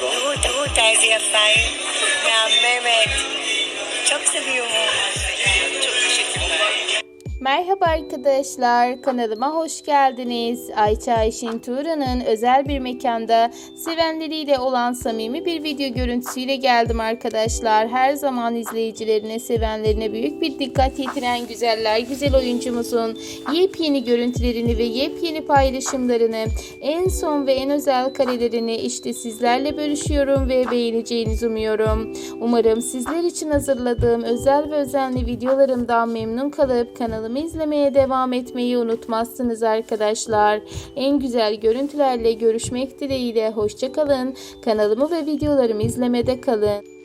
תודה רבה. תראו, תראו איזה יפה היא, מהממת. צ'וק זה ביומו. Merhaba arkadaşlar, kanalıma hoş geldiniz. Ayça Ayşin Tuğra'nın özel bir mekanda sevenleriyle olan samimi bir video görüntüsüyle geldim arkadaşlar. Her zaman izleyicilerine, sevenlerine büyük bir dikkat yetiren güzeller, güzel oyuncumuzun yepyeni görüntülerini ve yepyeni paylaşımlarını, en son ve en özel karelerini işte sizlerle bölüşüyorum ve beğeneceğinizi umuyorum. Umarım sizler için hazırladığım özel ve özenli videolarımdan memnun kalıp kanalımı izlemeye devam etmeyi unutmazsınız arkadaşlar. En güzel görüntülerle görüşmek dileğiyle hoşçakalın. Kanalımı ve videolarımı izlemede kalın.